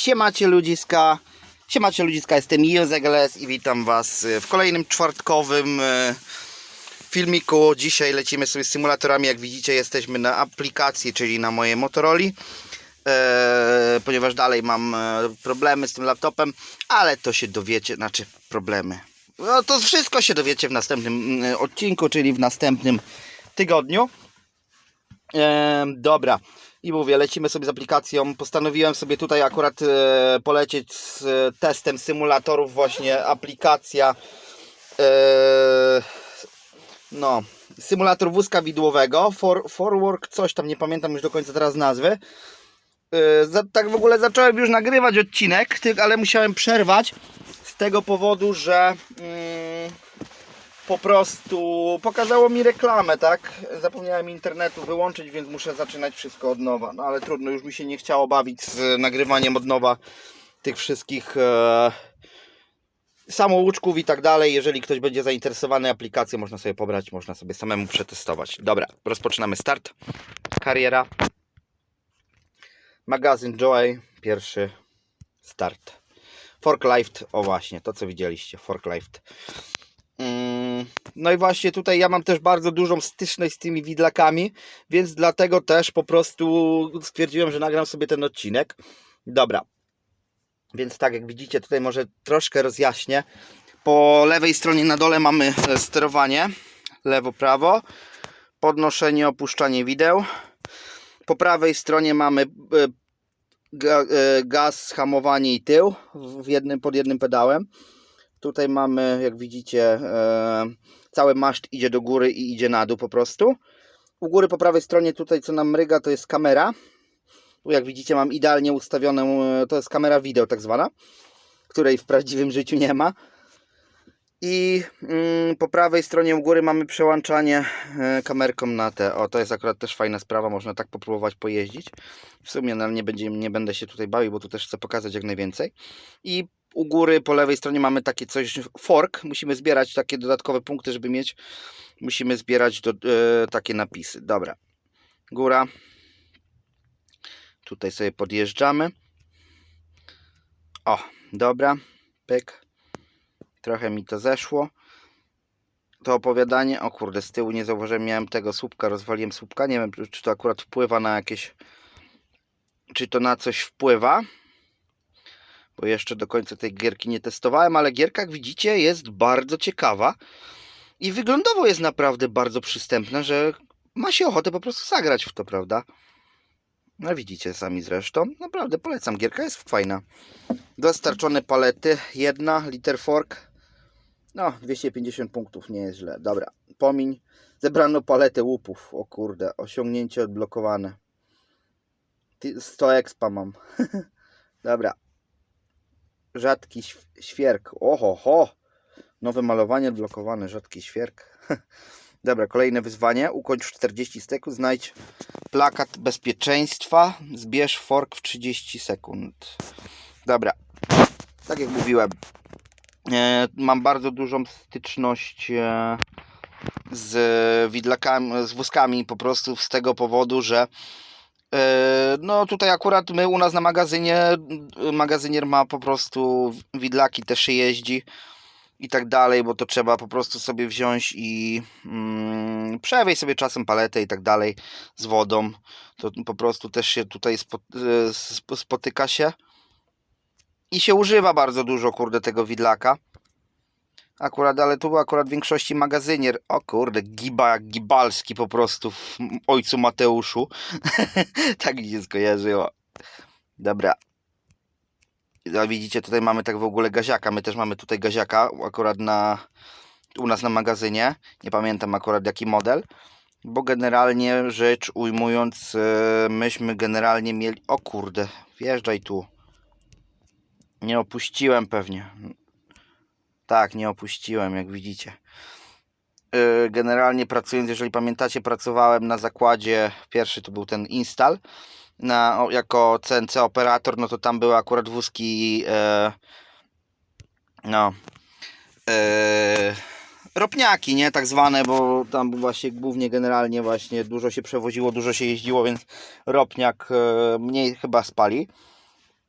Siemacie ludziska. Siemacie ludziska, jestem Józek Les i witam was y, w kolejnym czwartkowym y, filmiku. Dzisiaj lecimy sobie z symulatorami. Jak widzicie, jesteśmy na aplikacji, czyli na mojej Motoroli. E, ponieważ dalej mam e, problemy z tym laptopem, ale to się dowiecie, znaczy problemy. No to wszystko się dowiecie w następnym mm, odcinku, czyli w następnym tygodniu. E, dobra. I mówię, lecimy sobie z aplikacją. Postanowiłem sobie tutaj akurat e, polecieć z e, testem symulatorów, właśnie aplikacja. E, no, symulator wózka widłowego. For, forwork, coś tam nie pamiętam już do końca teraz nazwy. Za, tak w ogóle zacząłem już nagrywać odcinek, ale musiałem przerwać z tego powodu, że. Mm, po prostu pokazało mi reklamę, tak? Zapomniałem internetu wyłączyć, więc muszę zaczynać wszystko od nowa. No ale trudno, już mi się nie chciało bawić z nagrywaniem od nowa tych wszystkich e, samouczków i tak dalej. Jeżeli ktoś będzie zainteresowany aplikacją, można sobie pobrać, można sobie samemu przetestować. Dobra, rozpoczynamy start. Kariera. Magazyn Joy, pierwszy start. Forklift, o właśnie, to co widzieliście, Forklift. Mm, No i właśnie tutaj ja mam też bardzo dużą styczność z tymi widlakami, więc dlatego też po prostu stwierdziłem, że nagram sobie ten odcinek. Dobra. Więc tak jak widzicie, tutaj może troszkę rozjaśnię. Po lewej stronie na dole mamy e, sterowanie. Lewo, prawo. Podnoszenie, opuszczanie wideł. Po prawej stronie mamy e, e, gaz, hamowanie i tył w jednym, pod jednym pedałem. Tutaj mamy, jak widzicie, cały maszt idzie do góry i idzie na dół po prostu. U góry po prawej stronie tutaj co nam mryga to jest kamera. Tu jak widzicie mam idealnie ustawioną, e, to jest kamera wideo tak zwana, której w prawdziwym życiu nie ma. I mm, po prawej stronie u góry mamy przełączanie e, kamerką na te. O, to jest akurat też fajna sprawa, można tak popróbować pojeździć. W sumie no, nie, będzie, nie będę się tutaj bawił, bo tu też chcę pokazać jak najwięcej. I u góry po lewej stronie mamy takie coś, fork. Musimy zbierać takie dodatkowe punkty, żeby mieć. Musimy zbierać do, e, takie napisy. Dobra. Góra. Tutaj sobie podjeżdżamy. O, dobra. Pyk. Trochę mi to zeszło. To opowiadanie. O kurde, z tyłu nie zauważyłem, miałem tego słupka, rozwaliłem słupka. Nie wiem, czy to akurat wpływa na jakieś. Czy to na coś wpływa bo jeszcze do końca tej gierki nie testowałem, ale gierka, jak widzicie, jest bardzo ciekawa i wyglądowo jest naprawdę bardzo przystępna, że ma się ochotę po prostu zagrać w to, prawda? No widzicie sami zresztą. Naprawdę polecam, gierka jest fajna. Dostarczone palety, jedna, liter fork. No, 250 punktów, nie jest źle. Dobra, pomiń. Zebrano paletę łupów. O kurde, osiągnięcie odblokowane. Ty- 100 expa mam. Dobra, rzadki św- świerk. Oho, ho! Nowe malowanie odblokowane, rzadki świerk. Dobra, kolejne wyzwanie. Ukończ w 40 sekund. Znajdź plakat bezpieczeństwa. Zbierz fork w 30 sekund. Dobra, tak jak mówiłem, e, mam bardzo dużą styczność e, z widlakami, z wózkami po prostu z tego powodu, że No tutaj akurat my u nas na magazynie, magazynier ma po prostu widlaki, też się jeździ i tak dalej, bo to trzeba po prostu sobie wziąć i mm, przewieźć sobie czasem paletę i tak dalej z wodą. To po prostu też się tutaj e, sp- spotyka się i się używa bardzo dużo kurde tego widlaka. Akurat, ale tu był akurat w większości magazynier. O kurde, giba jak gibalski po prostu w ojcu Mateuszu. tak mi się skojarzyło. Dobra. No, widzicie, tutaj mamy tak w ogóle gaziaka. My też mamy tutaj gaziaka akurat na u nas na magazynie. Nie pamiętam akurat jaki model. Bo generalnie rzecz ujmując, e, myśmy generalnie mieli. O kurde, wjeżdżaj tu. Nie opuściłem pewnie. Tak, nie opuściłem, jak widzicie. Yy, Generalnie pracując, jeżeli pamiętacie, pracowałem na zakładzie, pierwszy to był ten install, na, jako CNC operator, no to tam były akurat wózki, e, no, e, ropniaki, nie, tak zwane, bo tam właśnie głównie generalnie właśnie dużo się przewoziło, dużo się jeździło, więc ropniak e, mniej chyba spali.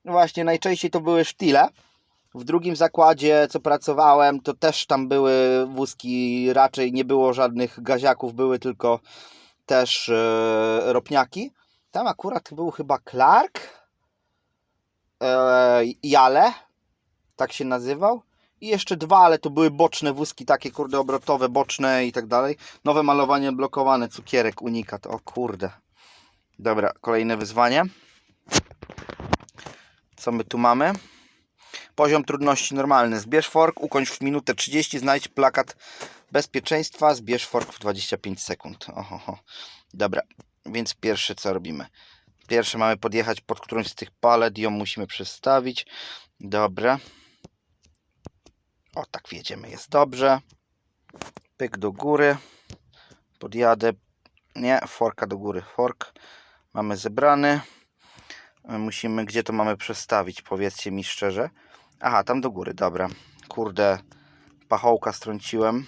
Właśnie, najczęściej to były sztile. W drugim zakładzie, co pracowałem, to też tam były wózki, raczej nie było żadnych gaziaków, były tylko też e, ropniaki. Tam akurat był chyba Clark, e, Jale, tak się nazywał. I jeszcze dwa, ale to były boczne wózki, takie kurde obrotowe, boczne i tak dalej. Nowe malowanie blokowane, cukierek, unikat. O kurde. Dobra, kolejne wyzwanie. Co my tu mamy? Poziom trudności normalny. Zbierz fork, ukończ w minutę 30, znajdź plakat bezpieczeństwa, zbierz fork w 25 sekund. Oho, Dobra, więc pierwsze co robimy? Pierwsze mamy podjechać pod którąś z tych palet, ją musimy przestawić. Dobra. O, tak wjedziemy, jest dobrze. Pyk do góry. Podjadę. Nie, forka do góry. Fork mamy zebrany. Musimy, gdzie to mamy przestawić? Powiedzcie mi szczerze. Aha, tam do góry, dobra. Kurde, pachołka strąciłem.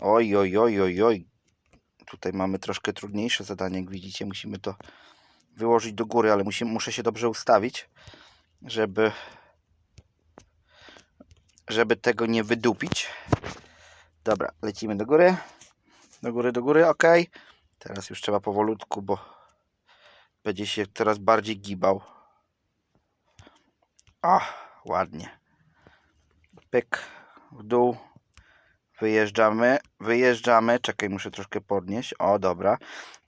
Oj, oj, oj, oj, oj. Tutaj mamy troszkę trudniejsze zadanie, jak widzicie. Musimy to wyłożyć do góry, ale musimy, muszę się dobrze ustawić, żeby żeby tego nie wydupić. Dobra, lecimy do góry. Do góry, do góry, ok. Teraz już trzeba powolutku, bo będzie się coraz bardziej gibał. O, ładnie. Pyk w dół. Wyjeżdżamy, wyjeżdżamy. Czekaj, muszę troszkę podnieść. O, dobra.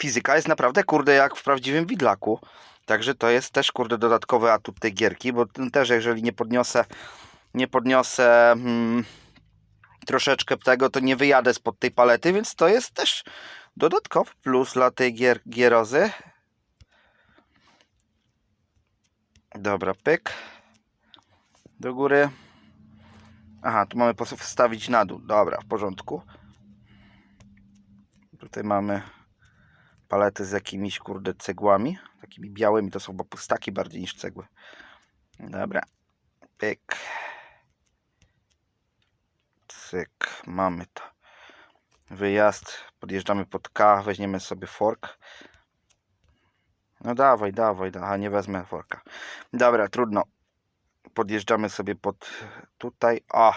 Fizyka jest naprawdę, kurde, jak w prawdziwym widlaku. Także to jest też, kurde, dodatkowy atut tej gierki, bo też jeżeli nie podniosę, nie podniosę hmm, troszeczkę tego, to nie wyjadę spod tej palety, więc to jest też dodatkowy plus dla tej gier, gierozy. Dobra, pyk. Do góry. Aha, tu mamy wstawić na dół. Dobra, w porządku. Tutaj mamy paletę z jakimiś, kurde, cegłami. Takimi białymi, to są chyba pustaki bardziej niż cegły. Dobra. Pyk. Cyk. Mamy to. Wyjazd. Podjeżdżamy pod K. Weźmiemy sobie fork. No dawaj, dawaj. Aha, nie wezmę forka. Dobra, trudno. Podjeżdżamy sobie pod tutaj. O!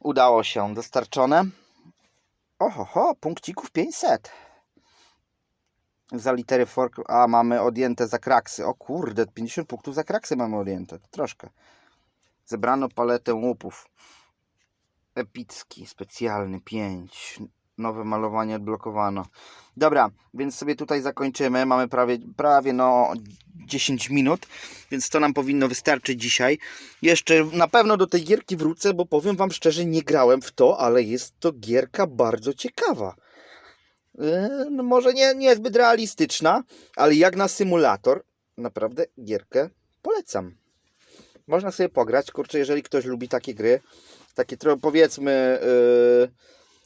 Udało się. Dostarczone. Oho, ho, punkcików 500. Za litery fork. A, mamy odjęte za kraksy. O kurde, 50 punktów za kraksy mamy odjęte. Troszkę. Zebrano paletę łupów. Epicki, specjalny 5. Nowe malowanie odblokowano. Dobra, więc sobie tutaj zakończymy. Mamy prawie, prawie no 10 minut, więc to nam powinno wystarczyć dzisiaj. Jeszcze na pewno do tej gierki wrócę, bo powiem Wam szczerze, nie grałem w to, ale jest to gierka bardzo ciekawa. Yy, no może nie, niezbyt realistyczna, ale jak na symulator, naprawdę gierkę polecam. Można sobie pograć, kurczę, jeżeli ktoś lubi takie gry, takie powiedzmy yy,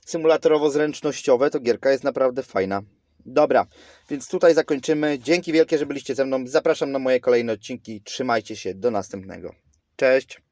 symulatorowo-zręcznościowe, to gierka jest naprawdę fajna. Dobra, więc tutaj zakończymy. Dzięki wielkie, że byliście ze mną. Zapraszam na moje kolejne odcinki. Trzymajcie się, do następnego. Cześć!